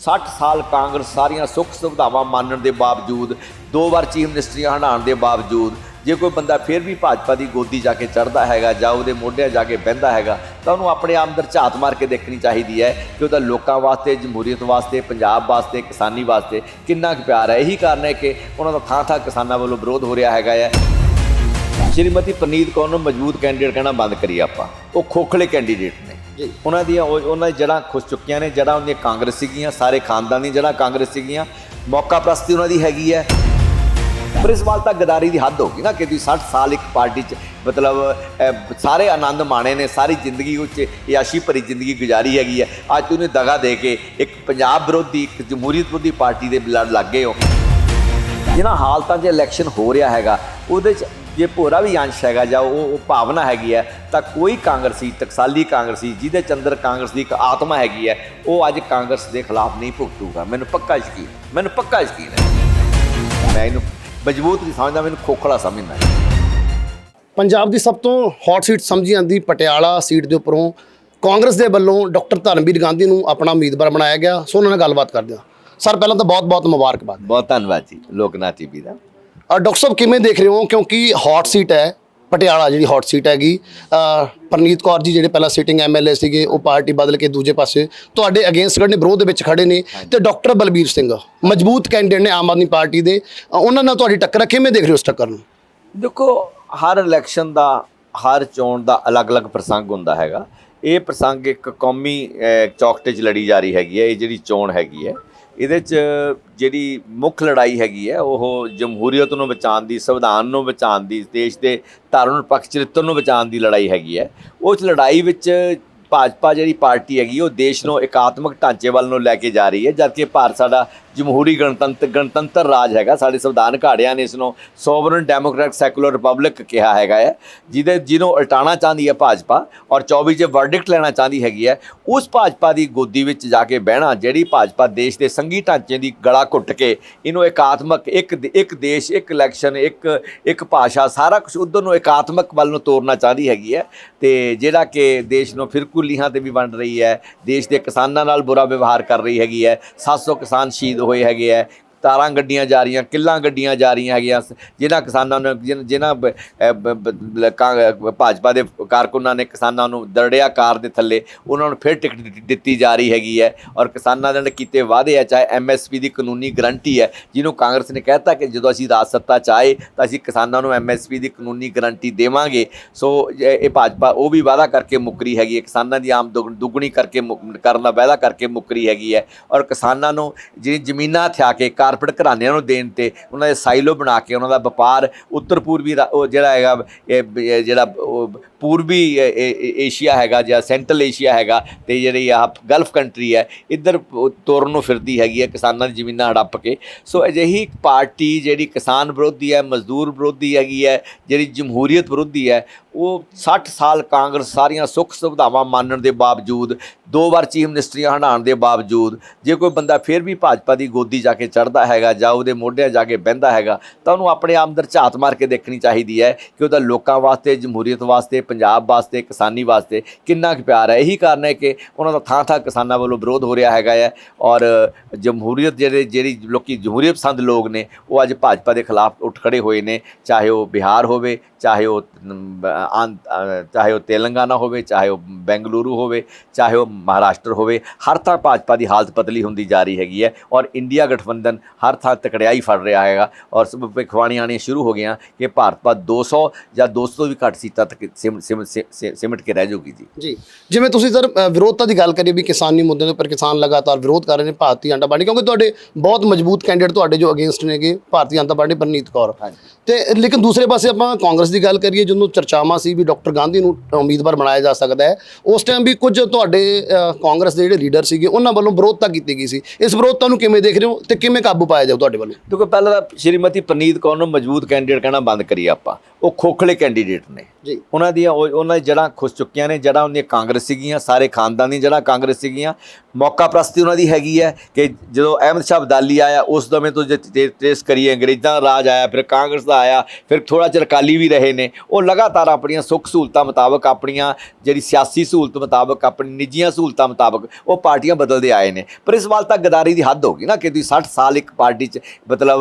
60 ਸਾਲ ਕਾਂਗਰਸ ਸਾਰੀਆਂ ਸੁੱਖ ਸੁਵਿਧਾਵਾਂ ਮੰਨਣ ਦੇ ਬਾਵਜੂਦ, ਦੋ ਵਾਰ ਚੀਫ ਮਿਨਿਸਟਰੀਆਂ ਹਟਾਉਣ ਦੇ ਬਾਵਜੂਦ, ਜੇ ਕੋਈ ਬੰਦਾ ਫਿਰ ਵੀ ਭਾਜਪਾ ਦੀ ਗੋਦੀ ਜਾ ਕੇ ਚੜਦਾ ਹੈਗਾ ਜਾਂ ਉਹਦੇ ਮੋਢਿਆਂ ਜਾ ਕੇ ਬਹਿੰਦਾ ਹੈਗਾ, ਤਾਂ ਉਹਨੂੰ ਆਪਣੇ ਆਪ ਅੰਦਰ ਝਾਤ ਮਾਰ ਕੇ ਦੇਖਣੀ ਚਾਹੀਦੀ ਹੈ ਕਿ ਉਹਦਾ ਲੋਕਾਂ ਵਾਸਤੇ, ਜਮਹੂਰੀਅਤ ਵਾਸਤੇ, ਪੰਜਾਬ ਵਾਸਤੇ, ਕਿਸਾਨੀ ਵਾਸਤੇ ਕਿੰਨਾ ਕੁ ਪਿਆਰ ਹੈ। ਇਹੀ ਕਾਰਨ ਹੈ ਕਿ ਉਹਨਾਂ ਦਾ ਥਾਂ ਥਾਂ ਕਿਸਾਨਾਂ ਵੱਲੋਂ ਵਿਰੋਧ ਹੋ ਰਿਹਾ ਹੈਗਾ ਹੈ। ਸ਼੍ਰੀਮਤੀ ਪ੍ਰਨੀਤ ਕੌਰ ਨੂੰ ਮਜ਼ਬੂਤ ਕੈਂਡੀਡੇਟ ਕਹਿਣਾ ਬੰਦ ਕਰੀਏ ਆਪਾਂ। ਉਹ ਖੋਖਲੇ ਕੈਂਡੀਡੇਟ ਨੇ। ਉਹਨਾਂ ਦੀਆਂ ਉਹਨਾਂ ਦੀ ਜੜ੍ਹਾਂ ਖੁੱਸ ਚੁੱਕੀਆਂ ਨੇ, ਜੜ੍ਹਾਂ ਉਹਦੀਆਂ ਕਾਂਗਰਸ ਸੀਗੀਆਂ, ਸਾਰੇ ਖਾਨਦਾਨੀ ਜੜ੍ਹਾਂ ਕਾਂਗਰਸ ਸੀਗੀਆਂ। ਮੌਕਾ ਪ੍ਰਸਤੀ ਉਹਨਾਂ ਦੀ ਹੈਗੀ ਹੈ। ਪਰ ਇਸ ਵਾਰ ਤਾਂ ਗਦਾਰੀ ਦੀ ਹੱਦ ਹੋ ਗਈ ਨਾ ਕਿ ਤੁਸੀਂ 60 ਸਾਲ ਇੱਕ ਪਾਰਟੀ 'ਚ ਮਤਲਬ ਸਾਰੇ ਆਨੰਦ ਮਾਣੇ ਨੇ, ਸਾਰੀ ਜ਼ਿੰਦਗੀ ਉੱਚ ਯਾਸ਼ੀ ਭਰੀ ਜ਼ਿੰਦਗੀ ਗੁਜ਼ਾਰੀ ਹੈਗੀ ਹੈ। ਅੱਜ ਤੁਸੀਂ ਦਗਾ ਦੇ ਕੇ ਇੱਕ ਪੰਜਾਬ ਵਿਰੋਧੀ, ਇੱਕ ਜਮਹੂਰੀਅਤ ਵਿਰੋਧੀ ਪਾਰਟੀ ਦੇ ਲੜ ਲੱਗ ਗਏ ਹੋ ਜਿਹਨਾਂ ਹਾਲਤਾਂ 'ਚ ਇਲੈਕਸ਼ਨ ਹੋ ਰਿਹਾ ਹੈਗਾ, ਉਹਦੇ 'ਚ ਜੇ ਭੋਰਾ ਵੀ ਅੰਸ਼ ਹੈਗਾ ਜਾਂ ਉਹ ਉਹ ਭਾਵਨਾ ਹੈਗੀ ਹੈ ਤਾਂ ਕੋਈ ਕਾਂਗਰਸੀ ਟਕਸਾਲੀ ਕਾਂਗਰਸੀ ਜਿਹਦੇ ਚ ਅੰਦਰ ਕਾਂਗਰਸ ਦੀ ਇੱਕ ਆਤਮਾ ਹੈਗੀ ਹੈ ਉਹ ਅੱਜ ਕਾਂਗਰਸ ਦੇ ਖਿਲਾਫ ਨਹੀਂ ਭੁਗਤੂਗਾ। ਮੈਨੂੰ ਪੱਕਾ ਯਕੀਨ। ਮੈਨੂੰ ਪੱਕਾ ਯਕੀਨ ਹੈ। ਮੈਂ ਇਹਨੂੰ ਮਜ਼ਬੂਤ ਨਹੀਂ ਸਮਝਦਾ ਮੈਨੂੰ ਖੋਖਲਾ ਸਮਝਦਾ ਪੰਜਾਬ ਦੀ ਸਭ ਤੋਂ ਹੌਟ ਸੀਟ ਸਮਝੀ ਜਾਂਦੀ ਪਟਿਆਲਾ ਸੀਟ ਦੇ ਉੱਪਰੋਂ ਕਾਂਗਰਸ ਦੇ ਵੱਲੋਂ ਡਾਕਟਰ ਧਰਮਵੀਰ ਗਾਂਧੀ ਨੂੰ ਆਪਣਾ ਉਮੀਦਵਾਰ ਬਣਾਇਆ ਗਿਆ। ਸੋ ਉਹਨਾਂ ਨਾਲ ਗੱਲਬਾਤ ਕਰਦੇ ਹਾਂ। ਸਰ ਪਹਿਲਾਂ ਤਾਂ ਬਹੁਤ-ਬਹੁਤ ਮੁਬਾਰਕਬਾਦ। ਬਹੁਤ ਧੰਨਵਾਦ ਜੀ ਲੋਕਨਾਥ ਟੀਵੀ ਦਾ। ਡਾਕਟਰ ਸਾਹਿਬ ਕਿਵੇਂ ਦੇਖ ਰਹੇ ਹੋ? ਕਿਉਂਕਿ ਹੌਟ ਸੀਟ ਹੈ ਪਟਿਆਲਾ ਜਿਹੜੀ ਹੌਟ ਸੀਟ ਹੈਗੀ। ਪਰਨੀਤ ਕੌਰ ਜੀ ਜਿਹੜੇ ਪਹਿਲਾਂ ਸਿਟਿੰਗ ਐਮਐਲਏ ਸੀਗੇ ਉਹ ਪਾਰਟੀ ਬਦਲ ਕੇ ਦੂਜੇ ਪਾਸੇ ਤੁਹਾਡੇ ਅਗੇਂਸਟ ਖੜੇ ਨੇ ਵਿਰੋਧ ਦੇ ਵਿੱਚ ਖੜੇ ਨੇ ਤੇ ਡਾਕਟਰ ਬਲਬੀਰ ਸਿੰਘ ਮਜ਼ਬੂਤ ਕੈਂਡੀਡੇਟ ਨੇ ਆਮ ਆਦਮੀ ਪਾਰਟੀ ਦੇ। ਉਹਨਾਂ ਨਾਲ ਤੁਹਾਡੀ ਟੱਕਰ ਕਿਵੇਂ ਦੇਖ ਰਹੇ ਹੋ ਉਸ ਟੱਕਰ ਨੂੰ? ਦੇਖੋ ਹਰ ਇਲੈਕਸ਼ਨ ਦਾ ਹਰ ਚੋਣ ਦਾ ਅਲੱਗ-ਅਲੱਗ ਪ੍ਰਸੰਗ ਹੁੰਦਾ ਹੈਗਾ। ਇਹ ਪ੍ਰਸੰਗ ਇੱਕ ਕੌਮੀ ਚੌਕਟੇ 'ਚ ਲੜੀ ਜਾ ਰਹੀ ਹੈਗੀ ਹੈ ਇਹ ਜਿਹੜੀ ਚੋਣ ਹੈਗੀ ਹੈ। ਇਹਦੇ 'ਚ ਜਿਹੜੀ ਮੁੱਖ ਲੜਾਈ ਹੈਗੀ ਹੈ, ਉਹ ਜਮਹੂਰੀਅਤ ਨੂੰ ਬਚਾਉਣ ਦੀ, ਸੰਵਿਧਾਨ ਨੂੰ ਬਚਾਉਣ ਦੀ, ਦੇਸ਼ ਦੇ ਧਾਰਨ ਨਿਰਪੱਖ ਚਰਿੱਤਰ ਨੂੰ ਬਚਾਉਣ ਦੀ ਲੜਾਈ ਹੈਗੀ ਹੈ। ਉਸ ਲੜਾਈ ਵਿੱਚ ਭਾਜਪਾ ਜਿਹੜੀ ਪਾਰਟੀ ਹੈਗੀ, ਉਹ ਦੇਸ਼ ਨੂੰ ਇਕਾਤਮਕ ਢਾਂਚੇ ਵੱਲ ਨੂੰ ਲੈ ਕੇ ਜਾ ਰਹੀ ਹੈ, ਜਦਕਿ ਭਾਰਤ ਸਾਡਾ ਜਮਹੂਰੀ ਗਣਤੰਤਰ ਗਣਤੰਤਰ ਰਾਜ ਹੈਗਾ, ਸਾਡੇ ਸੰਵਿਧਾਨ ਘਾੜਿਆਂ ਨੇ ਇਸ ਨੂੰ ਸੋਵਰਨ ਡੈਮੋਕ੍ਰੈਟਿਕ ਸੈਕੂਲਰ ਰਿਪਬਲਿਕ ਕਿਹਾ ਹੈਗਾ ਹੈ। ਜਿਹਦੇ ਜਿਹਨੂੰ ਉਲਟਾਉਣਾ ਚਾਹੁੰਦੀ ਹੈ ਭਾਜਪਾ ਔਰ 24 ਚ ਵਰਡਿਕਟ ਲੈਣਾ ਚਾਹੁੰਦੀ ਹੈਗੀ ਹੈ, ਉਸ ਭਾਜਪਾ ਦੀ ਗੋਦੀ ਵਿੱਚ ਜਾ ਕੇ ਬਹਿਣਾ, ਜਿਹੜੀ ਭਾਜਪਾ ਦੇਸ਼ ਦੇ ਸੰਘੀ ਢਾਂਚੇ ਦੀ ਗਲਾ ਘੁੱਟ ਕੇ ਇਹਨੂੰ ਇਕਾਤਮਕ ਇੱਕ ਇੱਕ ਦੇਸ਼, ਇੱਕ ਇਲੈਕਸ਼ਨ ਇੱਕ ਇੱਕ ਭਾਸ਼ਾ, ਸਾਰਾ ਕੁਝ ਉਧਰ ਨੂੰ ਇਕਾਤਮਕ ਵੱਲ ਨੂੰ ਤੋਰਨਾ ਚਾਹੁੰਦੀ ਹੈਗੀ ਹੈ। ਤੇ ਜਿਹੜਾ ਕਿ ਦੇਸ਼ ਨੂੰ ਫਿਰਕੂ ਲੀਹਾਂ ਤੇ ਵੀ ਵੰਡ ਰਹੀ ਹੈ, ਦੇਸ਼ ਦੇ ਕਿਸਾਨਾਂ ਨਾਲ ਬੁਰਾ ਵਿਵਹਾਰ ਕਰ ਰਹੀ ਹੈਗੀ ਹੈ 700 ਕਿਸਾਨ ਸ਼ਹੀਦ ਹੋਏ ਹੈਗੇ ਹੈ ਤਾਰਾਂ ਗੱਡੀਆਂ ਜਾ ਰਹੀਆਂ, ਕਿੱਲਾਂ ਗੱਡੀਆਂ ਜਾ ਰਹੀਆਂ ਹੈਗੀਆਂ ਜਿਨ੍ਹਾਂ ਕਿਸਾਨਾਂ ਨੂੰ, ਜਿਨ- ਜਿਨ੍ਹਾਂ ਭਾਜਪਾ ਦੇ ਕਾਰਕੁਨਾਂ ਨੇ ਕਿਸਾਨਾਂ ਨੂੰ ਦਰੜਿਆ ਕਾਰ ਦੇ ਥੱਲੇ, ਉਹਨਾਂ ਨੂੰ ਫਿਰ ਟਿਕਟ ਦਿੱਤੀ- ਜਾ ਰਹੀ ਹੈਗੀ ਹੈ ਔਰ ਕਿਸਾਨਾਂ ਦੇ ਨਾਲ ਕੀਤੇ ਵਾਅਦੇ ਆ ਚਾਹੇ ਐਮਐਸਪੀ ਦੀ ਕਾਨੂੰਨੀ ਗਰੰਟੀ ਹੈ, ਜਿਹਨੂੰ ਕਾਂਗਰਸ ਨੇ ਕਹਿਤਾ ਕਿ ਜਦੋਂ ਅਸੀਂ ਰਾਜ ਸੱਤਾ ਚ ਆਏ ਤਾਂ ਅਸੀਂ ਕਿਸਾਨਾਂ ਨੂੰ ਐਮਐਸਪੀ ਦੀ ਕਾਨੂੰਨੀ ਗਰੰਟੀ ਦੇਵਾਂਗੇ, ਸੋ ਇਹ ਭਾਜਪਾ ਉਹ ਵੀ ਵਾਅਦਾ ਕਰਕੇ ਮੁੱਕਰੀ ਹੈਗੀ ਹੈ, ਕਿਸਾਨਾਂ ਦੀ ਆਮ ਦੁੱਗ- ਦੁੱਗਣੀ ਕਰਕੇ ਮੁ- ਕਰਨ ਦਾ ਵਾਅਦਾ ਕਰਕੇ ਮੁੱਕਰੀ ਹੈਗੀ ਹੈ ਔਰ ਕਿਸਾਨਾਂ ਨੂੰ ਜਿਹੜੀ ਜ਼ਮੀਨਾਂ ਥਿਆ ਕੇ, ਕਾਰ ਕਾਰਪੋਰੇਟ ਘਰਾਣਿਆਂ ਨੂੰ ਦੇਣ ਤੇ, ਉਹਨਾਂ ਦੇ ਸਾਈਲੋ ਬਣਾ ਕੇ ਉਹਨਾਂ ਦਾ ਵਪਾਰ ਉੱਤਰ ਪੂਰਬੀ ਜਿਹੜਾ ਹੈਗਾ, ਇਹ ਜਿਹੜਾ ਪੂਰਬੀ ਏਸ਼ੀਆ ਹੈਗਾ ਜਾਂ ਸੈਂਟਰਲ ਏਸ਼ੀਆ ਹੈਗਾ ਤੇ ਜਿਹੜੀ ਆ ਗਲਫ ਕੰਟਰੀ ਹੈ, ਇੱਧਰ ਤੋਰਨ ਨੂੰ ਫਿਰਦੀ ਹੈਗੀ ਹੈ, ਕਿਸਾਨਾਂ ਦੀ ਜ਼ਮੀਨਾਂ ਹੜੱਪ ਕੇ। ਸੋ ਅਜਿਹੀ ਇੱਕ ਪਾਰਟੀ ਜਿਹੜੀ ਕਿਸਾਨ ਵਿਰੋਧੀ ਹੈ, ਮਜ਼ਦੂਰ ਵਿਰੋਧੀ ਹੈਗੀ ਹੈ, ਜਿਹੜੀ ਜਮਹੂਰੀਅਤ ਵਿਰੋਧੀ ਹੈ ਉਹ 60 ਸਾਲ ਕਾਂਗਰਸ ਸਾਰੀਆਂ ਸੁੱਖ ਸੁਵਿਧਾਵਾਂ ਮੰਨਣ ਦੇ ਬਾਵਜੂਦ, ਦੋ ਵਾਰ ਚੀਫ ਮਿਨਿਸਟਰੀਆਂ ਹਟਾਉਣ ਦੇ ਬਾਵਜੂਦ, ਜੇ ਕੋਈ ਬੰਦਾ ਫਿਰ ਵੀ ਭਾਜਪਾ ਦੀ ਗੋਦੀ ਜਾ ਕੇ ਚੜਦਾ ਹੈਗਾ ਜਾਂ ਉਹਦੇ ਮੋਢਿਆਂ ਜਾ ਕੇ ਬਹਿੰਦਾ ਹੈਗਾ, ਤਾਂ ਉਹਨੂੰ ਆਪਣੇ ਆਪ ਅੰਦਰ ਝਾਤ ਮਾਰ ਕੇ ਦੇਖਣੀ ਚਾਹੀਦੀ ਹੈ ਕਿ ਉਹਦਾ ਲੋਕਾਂ ਵਾਸਤੇ, ਜਮਹੂਰੀਅਤ ਵਾਸਤੇ, ਪੰਜਾਬ ਵਾਸਤੇ, ਕਿਸਾਨੀ ਵਾਸਤੇ ਕਿੰਨਾ ਕੁ ਪਿਆਰ ਹੈ। ਇਹੀ ਕਾਰਨ ਹੈ ਕਿ ਉਹਨਾਂ ਦਾ ਥਾਂ ਥਾਂ ਕਿਸਾਨਾਂ ਵੱਲੋਂ ਵਿਰੋਧ ਹੋ ਰਿਹਾ ਹੈਗਾ ਹੈ ਔਰ ਜਮਹੂਰੀਅਤ ਜਿਹੜੇ, ਜਿਹੜੀ ਲੋਕੀ ਜਮਹੂਰੀਅਤ ਪਸੰਦ ਲੋਕ ਨੇ, ਉਹ ਅੱਜ ਭਾਜਪਾ ਦੇ ਖਿਲਾਫ ਉੱਠ ਖੜੇ ਹੋਏ ਨੇ, ਚਾਹੇ ਉਹ ਬਿਹਾਰ ਹੋਵੇ, ਚਾਹੇ ਉਹ ਚਾਹੇ ਉਹ ਤੇਲੰਗਾਨਾ ਹੋਵੇ ਚਾਹੇ ਉਹ ਬੈਂਗਲੁਰੂ ਹੋਵੇ ਚਾਹੇ ਉਹ ਮਹਾਰਾਸ਼ਟਰ ਹੋਵੇ ਹਰ ਥਾਂ ਭਾਜਪਾ ਦੀ ਹਾਲਤ ਪਤਲੀ ਹੁੰਦੀ ਜਾ ਰਹੀ ਹੈਗੀ ਹੈ ਔਰ ਇੰਡੀਆ ਗਠਬੰਧਨ ਹਰ ਥਾਂ ਤਕੜਿਆਈ ਫੜ ਰਿਹਾ ਹੈਗਾ ਔਰ ਸਭ ਭਿਖਵਾਣੀਆਂ ਆਉਣੀਆਂ ਸ਼ੁਰੂ ਹੋ ਗਈਆਂ ਕਿ ਭਾਰਤ 200 ਜਾਂ 200 ਤੋਂ ਵੀ ਘੱਟ ਸੀਟਾਂ ਤੱਕ ਸਿਮ- ਸਿਮ- ਸਿਮ- ਸਿਮਟ ਕੇ ਰਹਿ ਜਾਊਗੀ ਜੀ। ਜੀ। ਜਿਵੇਂ ਤੁਸੀਂ ਸਰ ਵਿਰੋਧਤਾ ਦੀ ਗੱਲ ਕਰੀ ਵੀ ਕਿਸਾਨੀ ਮੁੱਦਿਆਂ ਦੇ ਉੱਪਰ ਕਿਸਾਨ ਲਗਾਤਾਰ ਵਿਰੋਧ ਕਰ ਰਹੇ ਨੇ ਭਾਰਤੀ ਜਨਤਾ ਪਾਰਟੀ ਕਿਉਂਕਿ ਤੁਹਾਡੇ ਬਹੁਤ ਮਜ਼ਬੂਤ ਕੈਂਡੀਡੇਟ ਤੁਹਾਡੇ ਜੋ ਅਗੇਂਸਟ ਨੇਗੇ ਭਾਰਤੀ ਜਨਤਾ ਪਾਰਟੀ ਪਰਨੀਤ ਕੌਰ। ਤੇ ਲੇਕਿਨ ਦੂਸਰੇ ਪਾਸੇ ਆਪਾਂ ਕਾਂਗਰਸ ਦੀ ਗੱਲ ਕਰੀਏ ਜਦੋਂ ਚਰਚਾਵਾਂ ਸੀ ਵੀ ਡਾਕਟਰ ਗਾਂਧੀ ਨੂੰ ਉਮੀਦਵਾਰ ਬਣਾਇਆ ਜਾ ਸਕਦਾ ਹੈ। ਉਸ ਟਾਈਮ ਵੀ ਕੁਝ ਤੁਹਾਡੇ ਕਾਂਗਰਸ ਦੇ ਜਿਹੜੇ ਲੀਡਰ ਸੀਗੇ ਉਹਨਾਂ ਵੱਲੋਂ ਵਿਰੋਧਤਾ ਕੀਤੀ ਗਈ ਸੀ। ਇਸ ਵਿਰੋਧਤਾ ਨੂੰ ਕਿਵੇਂ ਦੇਖ ਰਹੇ ਹੋ ਤੇ ਕਿਵੇਂ ਕਾਬੂ ਪਾਇਆ ਜਾਊ ਤੁਹਾਡੇ ਵੱਲੋਂ? ਦੇਖੋ ਪਹਿਲਾਂ ਤਾਂ ਸ਼੍ਰੀਮਤੀ ਪ੍ਰਨੀਤ ਕੌਰ ਨੂੰ ਮਜ਼ਬੂਤ ਕੈਂਡੀਡੇਟ ਕਹਿਣਾ ਬੰਦ ਕਰੀ ਆਪਾਂ। ਉਹ ਖੋਖਲੇ ਕੈਂਡੀਡੇਟ ਨੇ। ਜੀ। ਉਹਨਾਂ ਦੀਆਂ ਉਹ- ਉਹਨਾਂ ਦੀ ਜੜ੍ਹਾਂ ਖੁੱਸ ਚੁੱਕੀਆਂ ਨੇ ਜੜ੍ਹਾਂ ਉਹਦੀਆਂ ਕਾਂਗਰਸ ਸੀਗੀਆਂ ਸਾਰੇ ਖਾਨਦਾਨ ਦੀ ਜੜ੍ਹਾਂ ਕਾਂਗਰਸ ਸੀਗੀਆਂ। ਮੌਕਾ ਪ੍ਰਸਤੀ ਉਹਨਾਂ ਦੀ ਹੈਗੀ ਹੈ ਕਿ ਜਦੋਂ ਅਹਿਮਦ ਸ਼ਾਹ ਅਬਦਾਲੀ ਆਇਆ ਉਸ ਸਮੇਂ ਤੋਂ ਜੇ ਟ੍ਰੇਸ ਕਰੀਏ ਅੰਗਰੇਜ਼ਾਂ ਦਾ ਰਾਜ ਆਇਆ ਫਿਰ ਕਾਂਗਰਸ ਦਾ ਆਇਆ ਫਿਰ ਥੋੜਾ ਚਿਰ ਅਕਾਲੀ ਵੀ ਰਹੇ ਨੇ। ਉਹ ਲਗਾਤਾਰ ਆਪਣੀਆਂ ਸੁੱਖ ਸਹੂਲਤਾਂ ਮੁਤਾਬਕ ਆਪਣੀਆਂ ਜਿਹੜੀ ਸਿਆਸੀ ਸਹੂਲਤ ਮੁਤਾਬਕ, ਆਪਣੀ ਨਿੱਜੀਆਂ ਸਹੂਲਤਾਂ ਮੁਤਾਬਕ ਉਹ ਪਾਰਟੀਆਂ ਬਦਲਦੇ ਆਏ ਨੇ। ਪਰ ਇਸ ਵਾਰ ਤਾਂ ਗਦਾਰੀ ਦੀ ਹੱਦ ਹੋ ਗਈ ਨਾ ਕਿ ਤੁਸੀਂ 60 ਸਾਲ ਇੱਕ ਪਾਰਟੀ 'ਚ ਮਤਲਬ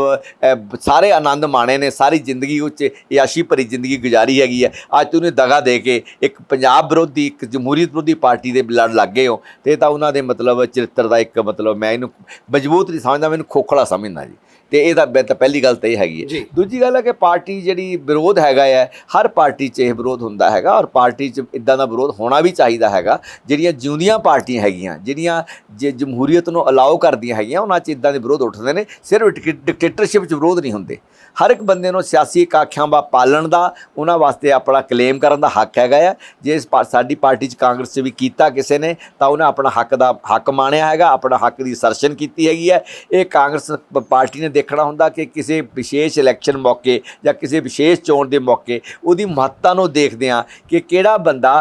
ਸਾਰੇ ਆਨੰਦ ਮਾਣੇ ਨੇ, ਸਾਰੀ ਜ਼ਿੰਦਗੀ ਉੱਚ ਯਾਸ਼ੀ ਭਰੀ ਜ਼ਿੰਦਗੀ ਗੁਜ਼ਾਰੀ ਹੈਗੀ ਹੈ। ਅੱਜ ਤੁਸੀਂ ਦਗਾ ਦੇ ਕੇ ਇੱਕ ਪੰਜਾਬ ਵਿਰੋਧੀ, ਇੱਕ ਜਮਹੂਰੀਅਤ ਵਿਰੋਧੀ ਪਾਰਟੀ ਦੇ ਲੜ ਲੱਗ ਗਏ ਹੋ, ਤੇ ਤਾਂ ਉਹਨਾਂ ਦੇ ਮਤਲਬ ਚਰਿੱਤਰ ਦਾ ਇੱਕ ਮਤਲਬ ਮੈਂ ਇਹਨੂੰ ਮਜ਼ਬੂਤ ਨਹੀਂ ਸਮਝਦਾ, ਮੈਨੂੰ ਖੋਖਲਾ ਸਮਝਦਾ ਜੀ। ਤੇ ਇਹ ਤਾਂ ਪਹਿਲੀ ਗੱਲ ਤਾਂ ਇਹ ਹੈਗੀ ਹੈ। ਦੂਜੀ ਗੱਲ ਹੈ ਕਿ ਪਾਰਟੀ ਜਿਹੜੀ ਵਿਰੋਧ ਹੈਗਾ ਹੈ ਹਰ ਪਾਰਟੀ 'ਚ ਇਹ ਵਿਰੋਧ ਹੁੰਦਾ ਹੈਗਾ ਔਰ ਪਾਰਟੀ 'ਚ ਇਦਾਂ ਦਾ ਵਿਰੋਧ ਹੋਣਾ ਵੀ ਚਾਹੀਦਾ ਹੈਗਾ। ਜਿਹੜੀਆਂ ਜਿਉਂਦੀਆਂ ਪਾਰਟੀਆਂ ਹੈਗੀਆਂ ਜਿਹੜੀਆਂ ਜੇ ਜਮਹੂਰੀਅਤ ਨੂੰ ਅਲਾਉ ਕਰਦੀਆਂ ਹੈਗੀਆਂ ਉਹਨਾਂ 'ਚ ਇਦਾਂ ਦੇ ਵਿਰੋਧ ਉੱਠਦੇ ਨੇ। ਸਿਰਫ ਡਿਕਟੇਟਰਸ਼ਿਪ 'ਚ ਵਿਰੋਧ ਨਹੀਂ ਹੁੰਦੇ। ਹਰ ਇੱਕ ਬੰਦੇ ਨੂੰ ਸਿਆਸੀ ਕਾਖਿਆਂ ਦਾ ਪਾਲਣ ਦਾ ਉਹਨਾਂ ਵਾਸਤੇ ਆਪਣਾ ਕਲੇਮ ਕਰਨ ਦਾ ਹੱਕ ਹੈਗਾ ਹੈ ਜੇ ਸਾਡੀ ਪਾਰਟੀ 'ਚ ਕਾਂਗਰਸ 'ਚ ਵੀ ਕੀਤਾ ਕਿਸੇ ਨੇ ਤਾਂ ਉਹਨੇ ਆਪਣਾ ਹੱਕ ਦਾ ਹੱਕ ਮਾਣਿਆ ਹੈਗਾ ਆਪਣਾ ਹੱਕ ਦੀ ਸਰਸ਼ਨ ਕੀਤੀ ਹੈਗੀ ਹੈ। ਇਹ ਕਾਂਗਰਸ ਪਾਰਟੀ ਨੇ ਦੇਖਣਾ ਹੁੰਦਾ ਕਿ ਕਿਸੇ ਵਿਸ਼ੇਸ਼ ਇਲੈਕਸ਼ਨ ਮੌਕੇ ਜਾਂ ਕਿਸੇ ਵਿਸ਼ੇਸ਼ ਚੋਣ ਦੇ ਮੌਕੇ ਉਹਦੀ ਮਹੱਤਤਾ ਨੂੰ ਦੇਖਦੇ ਆ ਕਿ ਕਿਹੜਾ ਬੰਦਾ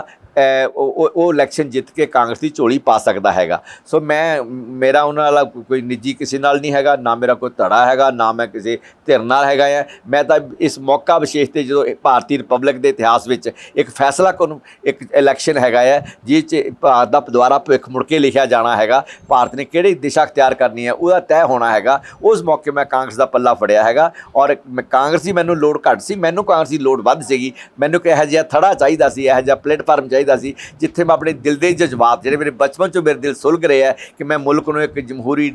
ਉਹ, ਉਹ- ਇਲੈਕਸ਼ਨ ਜਿੱਤ ਕੇ ਕਾਂਗਰਸ ਦੀ ਝੋਲੀ ਪਾ ਸਕਦਾ ਹੈਗਾ। ਸੋ ਮੈਂ, ਮੇਰਾ ਉਹਨਾਂ ਨਾਲ ਕੋਈ ਨਿੱਜੀ ਕਿਸੇ ਨਾਲ ਨਹੀਂ ਹੈਗਾ, ਨਾ ਮੇਰਾ ਕੋਈ ਧੜਾ ਹੈਗਾ, ਨਾ ਮੈਂ ਕਿਸੇ ਧਿਰ ਨਾਲ ਹੈਗਾ ਹੈ ਮੈਂ ਤਾਂ ਇਸ ਮੌਕਾ ਵਿਸ਼ੇਸ਼ ਤੇ ਜਦੋਂ ਭਾਰਤੀ ਰਿਪਬਲਿਕ ਦੇ ਇਤਿਹਾਸ ਵਿੱਚ ਇੱਕ ਫੈਸਲਾ ਕੁਨ ਇੱਕ ਇਲੈਕਸ਼ਨ ਹੈਗਾ ਹੈ ਜਿਸ 'ਚ ਭਾਰਤ ਦਾ ਦੁਆਰਾ ਭਵਿੱਖ ਮੁੜ ਕੇ ਲਿਖਿਆ ਜਾਣਾ ਹੈਗਾ, ਭਾਰਤ ਨੇ ਕਿਹੜੀ ਦਿਸ਼ਾ ਅਖਤਿਆਰ ਕਰਨੀ ਹੈ ਉਹਦਾ ਤੈਅ ਹੋਣਾ ਹੈਗਾ। ਉਸ ਮੌਕੇ ਮੈਂ ਕਾਂਗਰਸ ਦਾ ਪੱਲਾ ਫੜਿਆ ਹੈਗਾ ਔਰ ਮੈਂ, ਕਾਂਗਰਸੀ ਮੈਨੂੰ ਲੋੜ ਘੱਟ ਸੀ, ਮੈਨੂੰ ਕਾਂਗਰਸੀ ਲੋੜ ਵੱਧ ਸੀਗੀ। ਮੈਨੂੰ ਕਿ ਜਿਹਾ ਥੜਾ ਚਾਹੀਦਾ ਸੀ, ਇਹੋ ਜਿਹਾ ਪਲੇਟਫਾਰਮ ਚਾਹੀਦਾ ਸੀ, ਜਿੱਥੇ ਮੈਂ ਆਪਣੇ ਦਿਲ ਦੇ ਜਜ਼ਬਾਤ, ਜਿਹੜੇ ਮੇਰੇ ਬਚਪਨ ਚੋਂ ਮੇਰੇ ਦਿਲ ਸੁਲਗ ਰਹੇ ਹੈ ਕਿ ਮੈਂ ਮੁਲਕ ਨੂੰ ਇੱਕ ਜਮਹੂਰੀ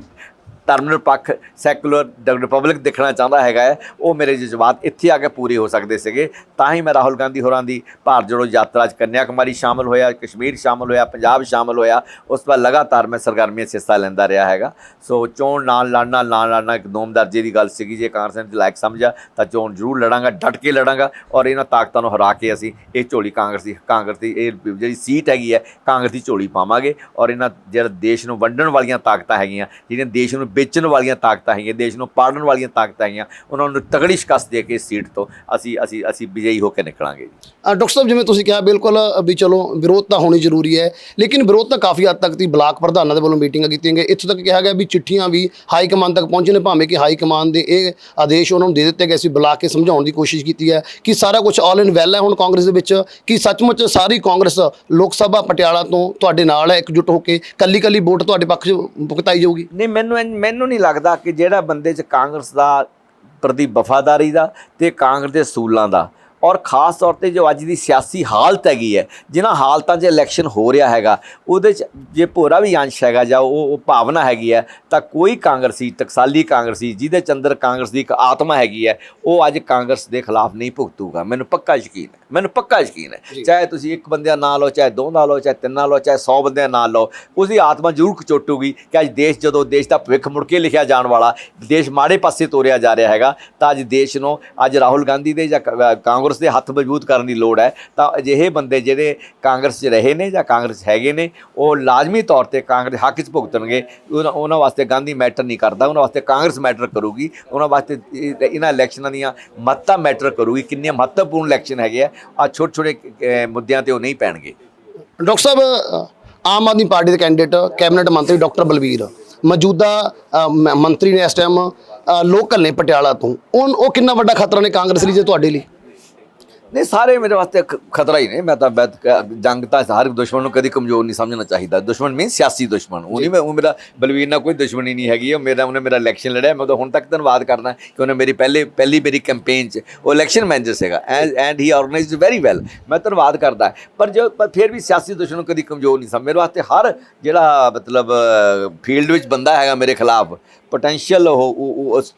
ਧਰਮ ਨਿਰਪੱਖ ਸੈਕੂਲਰ ਰਿਪਬਲਿਕ ਦੇਖਣਾ ਚਾਹੁੰਦਾ ਹੈਗਾ ਹੈ। ਉਹ ਮੇਰੇ ਜਜ਼ਬਾਤ ਇੱਥੇ ਆ ਕੇ ਪੂਰੇ ਹੋ ਸਕਦੇ ਸੀਗੇ। ਤਾਂ ਹੀ ਮੈਂ ਰਾਹੁਲ ਗਾਂਧੀ ਹੋਰਾਂ ਦੀ ਭਾਰਤ ਜੋੜੋ ਯਾਤਰਾ 'ਚ ਕੰਨਿਆ ਕੁਮਾਰੀ ਸ਼ਾਮਲ ਹੋਇਆ, ਕਸ਼ਮੀਰ ਸ਼ਾਮਲ ਹੋਇਆ, ਪੰਜਾਬ ਸ਼ਾਮਲ ਹੋਇਆ। ਉਸ ਤੋਂ ਬਾਅਦ ਲਗਾਤਾਰ ਮੈਂ ਸਰਗਰਮੀਆਂ 'ਚ ਹਿੱਸਾ ਲੈਂਦਾ ਰਿਹਾ ਹੈਗਾ। ਸੋ ਚੋਣ ਨਾਲ ਲੜਨਾ ਨਾਲ ਲੜਨਾ ਇੱਕ ਦੋਮ ਦਰਜੇ ਦੀ ਗੱਲ ਸੀਗੀ। ਜੇ ਕਾਂਗਰਸ ਨੇ ਲਾਇਕ ਸਮਝਿਆ, ਤਾਂ ਚੋਣ ਜ਼ਰੂਰ ਲੜਾਂਗਾ, ਡਟ ਕੇ ਲੜਾਂਗਾ। ਔਰ ਇਹਨਾਂ ਤਾਕਤਾਂ ਨੂੰ ਹਰਾ ਕੇ ਅਸੀਂ ਇਹ ਝੋਲੀ ਕਾਂਗਰਸ ਦੀ ਕਾਂਗਰਸ ਦੀ ਇਹ ਜਿਹੜੀ ਸੀਟ ਹੈਗੀ ਹੈ, ਕਾਂਗਰਸ ਦੀ ਝੋਲੀ ਪਾਵਾਂਗੇ। ਔਰ ਇਹਨਾਂ ਜਿਹੜਾ ਦੇਸ਼ ਨੂੰ ਵੰਡਣ ਵਾਲੀਆਂ ਤਾਕਤਾਂ ਹੈਗੀਆਂ, ਜਿਹੜੀਆਂ ਦੇਸ਼ ਨੂੰ ਵੇਚਣ ਵਾਲੀਆਂ ਤਾਕਤਾਂ ਹੈਗੀਆਂ ਦੇਸ਼ ਨੂੰ ਪਾੜਨ ਵਾਲੀਆਂ ਤਾਕਤਾਂ ਹੈਗੀਆਂ ਉਹਨਾਂ ਨੂੰ ਤਗੜੀ ਸ਼ਿਕਸਤ ਦੇ ਕੇ ਸੀਟ ਤੋਂ ਅਸੀਂ ਅਸੀਂ ਅਸੀਂ ਵਿਜयी ਹੋ ਕੇ ਨਿਕਲਾਂਗੇ ਜੀ। ਡਾਕਟਰ ਸਾਹਿਬ ਜਿਵੇਂ ਤੁਸੀਂ ਕਿਹਾ ਬਿਲਕੁਲ ਵੀ ਚਲੋ ਵਿਰੋਧ ਤਾਂ ਹੋਣੀ ਜ਼ਰੂਰੀ ਹੈ ਲੇਕਿਨ ਵਿਰੋਧ ਤਾਂ ਕਾਫੀ ਹੱਦ ਤੱਕ ਦੀ ਬਲਾਕ ਪ੍ਰਧਾਨਾਂ ਦੇ ਵੱਲੋਂ ਮੀਟਿੰਗਾਂ ਕੀਤੀਆਂ ਗਈਆਂ। ਇੱਥੋਂ ਤੱਕ ਕਿਹਾ ਗਿਆ ਵੀ ਚਿੱਠੀਆਂ ਵੀ ਹਾਈ ਕਮਾਨ ਤੱਕ ਪਹੁੰਚੇ ਨੇ ਭਾਵੇਂ ਕਿ ਹਾਈ ਕਮਾਨ ਦੇ ਇਹ ਆਦੇਸ਼ ਉਹਨਾਂ ਨੂੰ ਦੇ ਦਿੱਤੇ ਗਏ ਸੀ ਬੁਲਾ ਕੇ ਸਮਝਾਉਣ ਦੀ ਕੋਸ਼ਿਸ਼ ਕੀਤੀ ਹੈ ਕਿ ਸਾਰਾ ਕੁਝ ਆਲ ਇਨ ਵੈਲ ਹੈ ਹੁਣ ਕਾਂਗਰਸ ਦੇ ਵਿੱਚ ਕਿ ਸੱਚਮੁੱਚ ਸਾਰੀ ਕਾਂਗਰਸ ਲੋਕ ਸਭਾ ਪਟਿਆਲਾ ਤੋਂ ਤੁਹਾਡੇ ਨਾਲ ਹੈ ਇਕਜੁੱਟ ਹੋ ਕੇ ਕੱਲੀ ਕੱਲੀ ਵੋਟ ਤੁਹਾਡੇ ਪੱਖ 'ਚ ਭੁਗਤਾਈ ਜਾਊਗੀ? ਨਹੀਂ ਮੈਨੂੰ ਮੈਨੂੰ ਨਹੀਂ ਲੱਗਦਾ ਕਿ ਜਿਹੜਾ ਬੰਦੇ 'ਚ ਕਾਂਗਰਸ ਦਾ ਪ੍ਰਤੀ ਵਫਾਦਾਰੀ ਦਾ ਤੇ ਕਾਂਗਰਸ ਦੇ ਅਸੂਲਾਂ ਦਾ ਔਰ ਖਾਸ ਤੌਰ ਤੇ ਜੋ ਅੱਜ ਦੀ ਸਿਆਸੀ ਹਾਲਤ ਹੈਗੀ ਹੈ ਜਿਨ੍ਹਾਂ ਹਾਲਤਾਂ 'ਚ ਇਲੈਕਸ਼ਨ ਹੋ ਰਿਹਾ ਹੈਗਾ ਉਹਦੇ 'ਚ ਜੇ ਭੋਰਾ ਵੀ ਅੰਸ਼ ਹੈਗਾ ਜਾਂ ਉਹ ਉਹ ਭਾਵਨਾ ਹੈਗੀ ਹੈ ਤਾਂ ਕੋਈ ਕਾਂਗਰਸੀ ਟਕਸਾਲੀ ਕਾਂਗਰਸੀ ਜਿਹਦੇ ਚ ਅੰਦਰ ਕਾਂਗਰਸ ਦੀ ਇੱਕ ਆਤਮਾ ਹੈਗੀ ਹੈ ਉਹ ਅੱਜ ਕਾਂਗਰਸ ਦੇ ਖਿਲਾਫ ਨਹੀਂ ਭੁਗਤੂਗਾ। ਮੈਨੂੰ ਪੱਕਾ ਯਕੀਨ ਹੈ ਮੈਨੂੰ ਪੱਕਾ ਯਕੀਨ ਹੈ। ਚਾਹੇ ਤੁਸੀਂ ਇੱਕ ਬੰਦੇ ਦਾ ਨਾਂ ਲਓ ਚਾਹੇ ਦੋ ਨਾਂ ਲਓ ਚਾਹੇ ਤਿੰਨ ਨਾਂ ਲਓ ਚਾਹੇ 100 ਬੰਦਿਆਂ ਦਾ ਨਾਂ ਲਓ ਉਸਦੀ ਆਤਮਾ ਜ਼ਰੂਰ ਕਚੋਟੂਗੀ ਕਿ ਅੱਜ ਦੇਸ਼ ਜਦੋਂ ਦੇਸ਼ ਦਾ ਭਵਿੱਖ ਮੁੜ ਕੇ ਲਿਖਿਆ ਜਾਣ ਵਾਲਾ ਦੇਸ਼ ਮਾੜੇ ਪਾਸੇ ਤੋਰਿਆ ਜਾ ਰਿਹਾ ਹੈਗਾ ਤਾਂ ਅੱਜ ਦੇਸ਼ ਨੂੰ ਅੱਜ ਰਾਹੁਲ ਗਾਂਧੀ ਦੇ ਜਾਂ ਕ- ਅ, ਕਾਂਗਰਸ ਦੇ ਹੱਥ ਮਜ਼ਬੂਤ ਕਰਨ ਦੀ ਲੋੜ ਹੈ, ਤਾਂ ਅਜਿਹੇ ਬੰਦੇ ਜਿਹੜੇ ਕਾਂਗਰਸ 'ਚ ਰਹੇ ਨੇ ਜਾਂ ਕਾਂਗਰਸ ਹੈਗੇ ਨੇ, ਉਹ ਲਾਜ਼ਮੀ ਤੌਰ ਤੇ ਕਾਂਗਰਸ ਹੱਕ 'ਚ ਭੁਗਤਣਗੇ। ਉਹਨਾਂ ਉਹਨਾਂ ਵਾਸਤੇ ਗਾਂਧੀ ਮੈਟਰ ਨਹੀਂ ਕਰਦਾ, ਉਹਨਾਂ ਵਾਸਤੇ ਕਾਂਗਰਸ ਮੈਟਰ ਕਰੂਗੀ। ਉਹਨਾਂ ਵਾਸਤੇ ਇਹਨਾਂ ਇਲੈਕਸ਼ਨਾਂ ਦੀਆਂ ਮਹੱਤਤਾ ਮੈਟਰ ਕਰੂਗੀ ਕਿੰਨੇ ਮਹੱਤਵਪੂਰਨ ਇਲੈਕਸ਼ਨ ਹੈਗੇ ਆ। ਆ ਛੋਟੇ ਛੋਟੇ ਮੁੱਦਿਆਂ ਤੇ ਉਹ ਨਹੀਂ ਪੈਣਗੇ। ਡਾਕਟਰ ਸਾਹਿਬ ਆਮ ਆਦਮੀ ਪਾਰਟੀ ਦੇ ਕੈਂਡੀਡੇਟ, ਕੈਬਨਿਟ ਮੰਤਰੀ ਡਾਕਟਰ ਬਲਬੀਰ, ਮੌਜੂਦਾ ਮ- ਮੰਤਰੀ ਨੇ ਇਸ ਟਾਈਮ ਲੋਕਲ ਨੇ ਪਟਿਆਲਾ ਤੋਂ। ਉਹ ਕਿੰਨਾ ਵੱਡਾ ਖਤਰਾ ਨੇ ਕਾਂਗਰਸ ਲਈ ਜੇ ਤੁਹਾਡੇ ਲਈ? ਨਹੀਂ ਸਾਰੇ ਮੇਰੇ ਵਾਸਤੇ ਖਤਰਾ ਹੀ ਨੇ। ਮੈਂ ਤਾਂ ਬੈਤ ਜੰਗ ਤਾਂ ਹਰ ਦੁਸ਼ਮਣ ਨੂੰ ਕਦੀ ਕਮਜ਼ੋਰ ਨਹੀਂ ਸਮਝਣਾ ਚਾਹੀਦਾ। ਦੁਸ਼ਮਣ ਮੀਨ ਸਿਆਸੀ ਦੁਸ਼ਮਣ। ਉਹ ਨਹੀਂ ਮੈਂ ਉਹ ਮੇਰਾ ਬਲਵੀਰ ਨਾਲ ਕੋਈ ਦੁਸ਼ਮਣੀ ਨਹੀਂ ਹੈਗੀ। ਉਹ ਮੇਰਾ ਉਹਨੇ ਮੇਰਾ ਇਲੈਕਸ਼ਨ ਲੜਿਆ। ਮੈਂ ਤਾਂ ਹੁਣ ਤੱਕ ਧੰਨਵਾਦ ਕਰਦਾ ਕਿ ਉਹਨੇ ਮੇਰੀ ਪਹਿਲੇ ਪਹਿਲੀ ਮੇਰੀ ਕੈਂਪੇਨ 'ਚ ਉਹ ਇਲੈਕਸ਼ਨ ਮੈਨੇਜਰ ਸੀਗਾ। And he organised very well ਮੈਂ ਧੰਨਵਾਦ ਕਰਦਾ। ਪਰ ਜੋ ਪਰ ਫਿਰ ਵੀ ਸਿਆਸੀ ਦੁਸ਼ਮਣ ਨੂੰ ਕਦੀ ਕਮਜ਼ੋਰ ਨਹੀਂ ਸਮਝ ਮੇਰੇ ਵਾਸਤੇ ਹਰ ਜਿਹੜਾ ਮਤਲਬ ਫੀਲਡ ਵਿੱਚ ਬੰਦਾ ਹੈਗਾ ਮੇਰੇ ਖਿਲਾਫ ਪੋਟੈਂਸ਼ੀਅਲ ਉਹ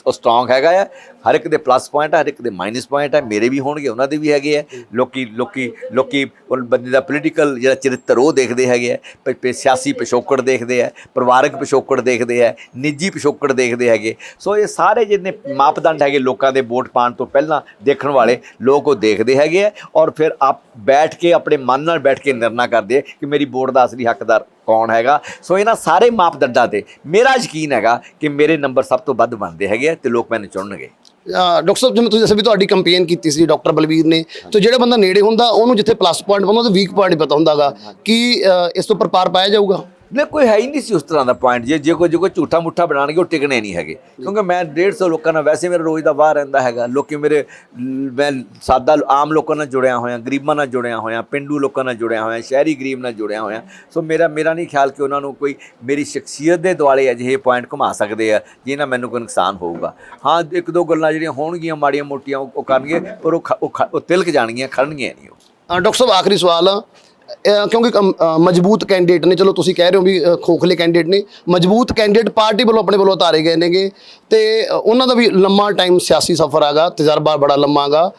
ਉਹ ਸਟਰੋਂਗ ਹੈਗਾ ਆ। ਹਰ ਇੱਕ ਦੇ ਪਲੱਸ ਪੁਆਇੰਟ ਹੈ ਹਰ ਇੱਕ ਦੇ ਮਾਈਨਸ ਪੁਆਇੰਟ ਹੈ ਮੇਰੇ ਵੀ ਹੋਣਗੇ, ਉਹਨਾਂ ਦੇ ਵੀ ਹੈਗੇ ਆ। ਲੋਕੀ ਲੋਕੀ ਲੋਕੀ ਉਹ ਬੰਦੇ ਦਾ ਪੋਲੀਟੀਕਲ ਜਿਹੜਾ ਚਰਿੱਤਰ ਉਹ ਦੇਖਦੇ ਹੈਗੇ ਆ। ਪ- ਸਿਆਸੀ ਪਿਛੋਕੜ ਦੇਖਦੇ ਆ, ਪਰਿਵਾਰਕ ਪਿਛੋਕੜ ਦੇਖਦੇ ਆ, ਨਿੱਜੀ ਪਿਛੋਕੜ ਦੇਖਦੇ ਹੈਗੇ। ਸੋ ਇਹ ਸਾਰੇ ਜਿੰਨੇ ਮਾਪਦੰਡ ਹੈਗੇ ਲੋਕਾਂ ਦੇ ਵੋਟ ਪਾਉਣ ਤੋਂ ਪਹਿਲਾਂ ਦੇਖਣ ਵਾਲੇ, ਲੋਕ ਉਹ ਦੇਖਦੇ ਹੈਗੇ ਆ। ਔਰ ਫਿਰ ਆਪ ਬੈਠ ਕੇ ਆਪਣੇ ਮਨ ਨਾਲ ਬੈਠ ਕੇ ਨਿਰਣਾ ਕਰਦੇ ਕਿ ਮੇਰੀ ਵੋਟ ਦਾ ਅਸਲੀ ਹੱਕਦਾਰ ਕੌਣ ਹੈਗਾ। ਸੋ ਇਹਨਾਂ ਸਾਰੇ ਮਾਪਦੰਡਾਂ ਤੇ ਮੇਰਾ ਯਕੀਨ ਹੈਗਾ ਕਿ ਮੇਰੇ ਨੰਬਰ ਸਭ ਤੋਂ ਵੱਧ ਬਣਦੇ ਹੈਗੇ ਤੇ ਲੋਕ ਮੈਨੂੰ ਚੁਣਨਗੇ। ਡਾਕਟਰ ਸਾਹਿਬ ਜਿਵੇਂ ਤੁਸੀਂ ਦੱਸਿਆ ਵੀ ਤੁਹਾਡੀ ਕੰਪੇਨ ਕੀਤੀ ਸੀ ਡਾਕਟਰ ਬਲਬੀਰ ਨੇ ਤੇ ਜਿਹੜਾ ਬੰਦਾ ਨੇੜੇ ਹੁੰਦਾ ਉਹਨੂੰ ਜਿੱਥੇ ਪਲੱਸ ਪੁਆਇੰਟ ਪਾਉਂਦਾ ਉਹਦਾ ਵੀਕ ਪੁਆਇੰਟ ਪਤਾ ਹੁੰਦਾਗਾ ਕਿ ਇਸ ਤੋਂ ਉੱਪਰ ਪਾਰ ਪਾਇਆ ਜਾਊਗਾ? ਨਾ ਕੋਈ ਹੈ ਹੀ ਨਹੀਂ ਸੀ ਉਸ ਤਰ੍ਹਾਂ ਦਾ ਪੁਆਇੰਟ ਜੇ ਜੇ ਕੋਈ ਜੇ ਕੋਈ ਝੂਠਾ ਮੁੱਠਾ ਬਣਾਣਗੇ ਉਹ ਟਿਕਣੇ ਨਹੀਂ ਹੈਗੇ। ਕਿਉਂਕਿ ਮੈਂ 150 ਲੋਕਾਂ ਨਾਲ ਵੈਸੇ ਮੇਰਾ ਰੋਜ਼ ਦਾ ਬਾਹਰ ਰਹਿੰਦਾ ਹੈਗਾ। ਲੋਕੀ ਮੇਰੇ ਮੈਂ ਸਾਦਾ ਆਮ ਲੋਕਾਂ ਨਾਲ ਜੁੜਿਆ ਹੋਇਆ ਗਰੀਬਾਂ ਨਾਲ ਜੁੜਿਆ ਹੋਇਆ ਪਿੰਡੂ ਲੋਕਾਂ ਨਾਲ ਜੁੜਿਆ ਹੋਇਆ ਸ਼ਹਿਰੀ ਗਰੀਬ ਨਾਲ ਜੁੜਿਆ ਹੋਇਆ। ਸੋ ਮੇਰਾ ਮੇਰਾ ਨਹੀਂ ਖਿਆਲ ਕਿ ਉਹਨਾਂ ਨੂੰ ਕੋਈ ਮੇਰੀ ਸ਼ਖਸੀਅਤ ਦੇ ਦੁਆਲੇ ਅਜਿਹੇ ਪੁਆਇੰਟ ਘੁਮਾ ਸਕਦੇ ਆ ਜਿਹਨਾਂ ਮੈਨੂੰ ਕੋਈ ਨੁਕਸਾਨ ਹੋਊਗਾ। ਹਾਂ ਇੱਕ ਦੋ ਗੱਲਾਂ ਜਿਹੜੀਆਂ ਹੋਣਗੀਆਂ ਮਾੜੀਆਂ ਮੋਟੀਆਂ ਉਹ ਕਰਨਗੇ ਪਰ ਉਹ ਉਹ ਤਿਲਕ ਜਾਣਗੀਆਂ ਖੜਨਗੀਆਂ ਨਹੀਂ ਉਹ। ਡਾਕਟਰ ਸਾਹਿਬ ਆਖਰੀ ਸਵਾਲ ਕਿਉਂਕਿ ਮਜ਼ਬੂਤ ਕੈਂਡੀਡੇਟ ਨੇ, ਚਲੋ ਤੁਸੀਂ ਕਹਿ ਰਹੇ ਹੋ ਵੀ ਖੋਖਲੇ ਕੈਂਡੀਡੇਟ ਨੇ। ਮਜ਼ਬੂਤ ਕੈਂਡੀਡੇਟ ਪਾਰਟੀ ਵੱਲੋਂ ਆਪਣੇ ਵੱਲੋਂ ਉਤਾਰੇ ਗਏ ਨੇਗੇ। ਤੇ ਉਹਨਾਂ ਦਾ ਵੀ ਲੰਮਾ ਟਾਈਮ ਸਿਆਸੀ ਸਫ਼ਰ ਹੈਗਾ ਤਜਰਬਾ ਬੜਾ ਲੰਮਾ ਹੈਗਾ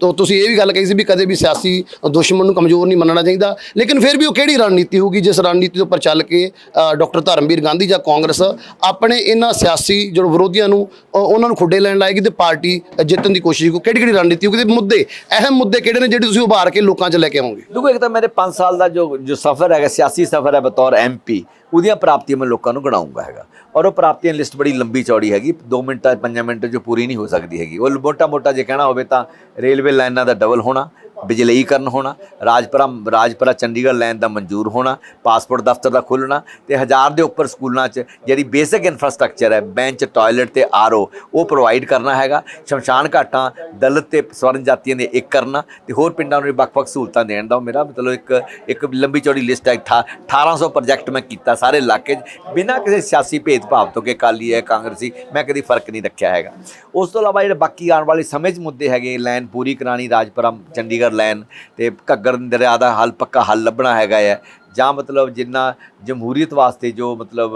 ਤੋਂ ਤੁਸੀਂ ਇਹ ਵੀ ਗੱਲ ਕਹੀ ਸੀ ਵੀ ਕਦੇ ਵੀ ਸਿਆਸੀ ਦੁਸ਼ਮਣ ਨੂੰ ਕਮਜ਼ੋਰ ਨਹੀਂ ਮੰਨਣਾ ਚਾਹੀਦਾ। ਲੇਕਿਨ ਫਿਰ ਵੀ ਉਹ ਕਿਹੜੀ ਰਣਨੀਤੀ ਹੋਊਗੀ, ਜਿਸ ਰਣਨੀਤੀ ਦੇ ਉੱਪਰ ਚੱਲ ਕੇ ਡਾਕਟਰ ਧਰਮਵੀਰ ਗਾਂਧੀ ਜਾਂ ਕਾਂਗਰਸ ਆਪਣੇ ਇਹਨਾਂ ਸਿਆਸੀ ਜੋ ਵਿਰੋਧੀਆਂ ਨੂੰ ਉਹਨਾਂ ਨੂੰ ਖੁੱਡੇ ਲੈਣ ਲਾਏਗੀ ਤੇ ਪਾਰਟੀ ਜਿੱਤਣ ਦੀ ਕੋਸ਼ਿਸ਼ ਕਰੂ ਕਿਹੜੀ ਕਿਹੜੀ ਰਣਨੀਤੀ ਹੋਊਗੀ? ਤੇ ਮੁੱਦੇ, ਅਹਿਮ ਮੁੱਦੇ ਕਿਹੜੇ ਨੇ, ਜਿਹੜੇ ਤੁਸੀਂ ਉਭਾਰ ਕੇ ਲੋਕਾਂ 'ਚ ਲੈ ਕੇ ਆਓਗੇ? ਦੇਖੋ, ਇੱਕ ਤਾਂ ਮੈਂ ਮੇਰੇ 5 ਸਾਲ ਦਾ ਜੋ ਜੋ ਸਫ਼ਰ ਹੈਗਾ, ਸਿਆਸੀ ਸਫ਼ਰ ਹੈ ਬਤੌਰ ਐਮਪੀ ਉਹਦੀਆਂ ਪ੍ਰਾਪਤੀਆਂ ਮੈਂ ਲੋਕਾਂ ਨੂੰ ਗਣਾਉਂਗਾ ਹੈਗਾ। ਔਰ ਉਹ ਪ੍ਰਾਪਤੀਆਂ ਲਿਸਟ ਬੜੀ ਲੰਬੀ ਚੌੜੀ ਹੈਗੀ 2 ਮਿੰਟਾਂ 5 ਮਿੰਟ ਜੋ ਪੂਰੀ ਨਹੀਂ ਹੋ ਸਕਦੀ ਹੈਗੀ। ਉਹ ਮੋਟਾ ਮੋਟਾ ਜੇ ਕਹਿਣਾ ਹੋਵੇ ਤਾਂ ਰੇਲਵੇ ਲਾਈਨਾਂ ਦਾ ਡਬਲ ਹੋਣਾ ਬਿਜਲਈਕਰਨ ਹੋਣਾ, ਰਾਜਪੁਰਾ ਰਾਜਪੁਰਾ ਚੰਡੀਗੜ੍ਹ ਲਾਈਨ ਦਾ ਮਨਜ਼ੂਰ ਹੋਣਾ, ਪਾਸਪੋਰਟ ਦਫ਼ਤਰ ਦਾ ਖੁੱਲਣਾ ਤੇ ਹਜ਼ਾਰ ਦੇ ਉੱਪਰ ਸਕੂਲਾਂ 'ਚ ਜਿਹੜੀ ਬੇਸਿਕ ਇਨਫਰਾਸਟ੍ਰਕਚਰ ਹੈ ਬੈਂਚ ਟਾਇਲਟ ਤੇ ਆਰਓ ਉਹ ਪ੍ਰੋਵਾਈਡ ਕਰਨਾ ਹੈਗਾ। ਸ਼ਮਸ਼ਾਨ ਘਾਟਾਂ, ਦਲਿਤ ਤੇ ਸਵਰਨ ਜਾਤੀਆਂ ਦੇ ਇੱਕ ਕਰਨਾ ਤੇ ਹੋਰ ਪਿੰਡਾਂ ਨੂੰ ਵੱਖ-ਵੱਖ ਸਹੂਲਤਾਂ ਦੇਣ ਦਾ ਉਹ ਮੇਰਾ ਮਤਲਬ ਇੱਕ ਇੱਕ ਲੰਬੀ ਚੌੜੀ ਲਿਸਟ ਹੈ। ਅਠਾ- 1800 ਪ੍ਰੋਜੈਕਟ ਮੈਂ ਕੀਤਾ ਸਾਰੇ ਇਲਾਕੇ 'ਚ। ਬਿਨਾਂ ਕਿਸੇ ਸਿਆਸੀ ਭੇਦਭਾਵ ਤੋਂ ਕਿ ਅਕਾਲੀ ਹੈ, ਕਾਂਗਰਸੀ, ਮੈਂ ਕਦੀ ਫ਼ਰਕ ਨਹੀਂ ਰੱਖਿਆ ਹੈਗਾ। ਉਸ ਤੋਂ ਇਲਾਵਾ ਜਿਹੜੇ ਬਾਕੀ ਆਉਣ ਵਾਲੇ ਸਮੇਂ 'ਚ ਮੁੱਦੇ ਹੈਗੇ ਲਾਈਨ ਪੂਰੀ ਕਰਾਣੀ ਰਾਜਪੁਰਾ, ਚੰਡੀਗੜ੍ਹ ਲੈਣ ਤੇ ਘੱਗਰ ਦਰਿਆ ਦਾ ਹੱਲ, ਪੱਕਾ ਹੱਲ ਲੱਭਣਾ ਹੈਗਾ ਹੈ। ਜਾਂ ਮਤਲਬ ਜਿੰਨਾ ਜਮਹੂਰੀਅਤ ਵਾਸਤੇ ਜੋ ਮਤਲਬ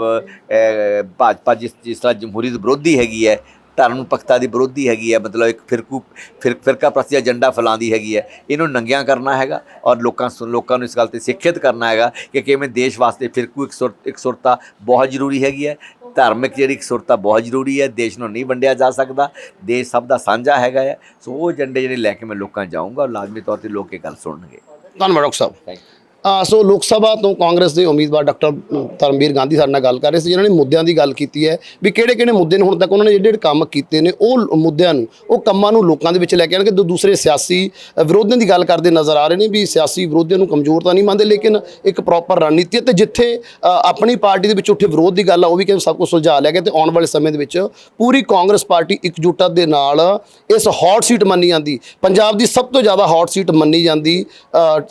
ਭਾਜਪਾ ਜਿਸ ਜਿਸ ਤਰ੍ਹਾਂ ਜਮਹੂਰੀਅਤ ਵਿਰੋਧੀ ਹੈਗੀ ਹੈ, ਧਰਮ ਪਖਤਾ ਦੀ ਵਿਰੋਧੀ ਹੈਗੀ ਹੈ, ਮਤਲਬ ਇੱਕ ਫਿਰਕੂ, ਫਿਰ, ਫਿਰਕਾ ਪ੍ਰਸਤੀ ਏਜੰਡਾ ਫੈਲਾਉਂਦੀ ਹੈਗੀ ਹੈ, ਇਹਨੂੰ ਨੰਗਿਆਂ ਕਰਨਾ ਹੈਗਾ ਔਰ ਲੋਕਾਂ ਸੁ- ਲੋਕਾਂ ਨੂੰ ਇਸ ਗੱਲ ਤੇ ਸਿੱਖਿਅਤ ਕਰਨਾ ਹੈਗਾ ਕਿ ਕਿਵੇਂ ਦੇਸ਼ ਵਾਸਤੇ ਫਿਰਕੂ ਇੱਕ ਇਕਸੁਰਤਾ ਬਹੁਤ ਜ਼ਰੂਰੀ ਹੈਗੀ ਹੈ। ਧਾਰਮਿਕ ਜਿਹੜੀ ਇਕਸੁਰਤਾ ਬਹੁਤ ਜ਼ਰੂਰੀ ਹੈ ਦੇਸ਼ ਨੂੰ ਨਹੀਂ ਵੰਡਿਆ ਜਾ ਸਕਦਾ ਦੇਸ਼ ਸਭ ਦਾ ਸਾਂਝਾ ਹੈਗਾ ਹੈ। ਸੋ ਉਹ ਏਜੰਡੇ ਜਿਹੜੇ ਲੈ ਕੇ ਮੈਂ ਲੋਕਾਂ ਜਾਊਂਗਾ ਲਾਜ਼ਮੀ ਤੌਰ ਤੇ ਲੋਕ ਇਹ ਗੱਲ ਸੁਣਨਗੇ। ਧੰਨਵਾਦ ਡਾਕਟਰ ਸਾਹਿਬ। ਸੋ ਲੋਕ ਸਭਾ ਤੋਂ ਕਾਂਗਰਸ ਦੇ ਉਮੀਦਵਾਰ ਡਾਕਟਰ ਧਰਮਵੀਰ ਗਾਂਧੀ ਸਾਡੇ ਨਾਲ ਗੱਲ ਕਰ ਰਹੇ ਸੀ, ਜਿਨ੍ਹਾਂ ਨੇ ਮੁੱਦਿਆਂ ਦੀ ਗੱਲ ਕੀਤੀ ਹੈ ਵੀ ਕਿਹੜੇ ਕਿਹੜੇ ਮੁੱਦੇ ਨੇ ਹੁਣ ਤੱਕ ਉਹਨਾਂ ਨੇ ਜਿਹੜੇ ਜਿਹੜੇ ਕੰਮ ਕੀਤੇ ਨੇ, ਉਹ ਮੁੱਦਿਆਂ ਨੂੰ, ਉਹ ਕੰਮਾਂ ਨੂੰ ਲੋਕਾਂ ਦੇ ਵਿੱਚ ਲੈ ਕੇ ਆਣਗੇ ਦੋ ਦੂਸਰੇ ਸਿਆਸੀ ਵਿਰੋਧੀਆਂ ਦੀ ਗੱਲ ਕਰਦੇ ਨਜ਼ਰ ਆ ਰਹੇ ਨੇ ਵੀ ਸਿਆਸੀ ਵਿਰੋਧੀਆਂ ਨੂੰ ਕਮਜ਼ੋਰ ਤਾਂ ਨਹੀਂ ਮੰਨਦੇ, ਲੇਕਿਨ ਇੱਕ ਪ੍ਰੋਪਰ ਰਣਨੀਤੀ ਹੈ, ਤੇ ਜਿੱਥੇ ਆਪਣੀ ਪਾਰਟੀ ਦੇ ਵਿੱਚ ਉੱਠੇ ਵਿਰੋਧ ਦੀ ਗੱਲ ਆ, ਉਹ ਵੀ ਕਿ ਸਭ ਕੁਝ ਸੁਲਝਾ ਲਿਆ ਗਿਆ, ਤੇ ਆਉਣ ਵਾਲੇ ਸਮੇਂ ਦੇ ਵਿੱਚ ਪੂਰੀ ਕਾਂਗਰਸ ਪਾਰਟੀ ਇਕਜੁੱਟਤਾ ਦੇ ਨਾਲ ਇਸ ਹੌਟ ਸੀਟ ਮੰਨੀ ਜਾਂਦੀ, ਪੰਜਾਬ ਦੀ ਸਭ ਤੋਂ ਜ਼ਿਆਦਾ ਹੌਟ ਸੀਟ ਮੰਨੀ ਜਾਂਦੀ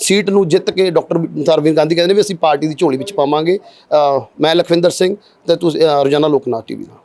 ਸੀਟ ਨੂੰ ਜਿੱਤ ਕੇ ਡਾਕਟਰ ਧਰਮਵੀਰ ਗਾਂਧੀ ਕਹਿੰਦੇ ਨੇ ਵੀ ਅਸੀਂ ਪਾਰਟੀ ਦੀ ਝੋਲੀ ਵਿੱਚ ਪਾਵਾਂਗੇ। ਮੈਂ ਲਖਵਿੰਦਰ ਸਿੰਘ ਤੇ ਤੁਸੀਂ ਅ, ਰੋਜ਼ਾਨਾ ਲੋਕਨਾਥ ਟੀਵੀ ਨਾਲ।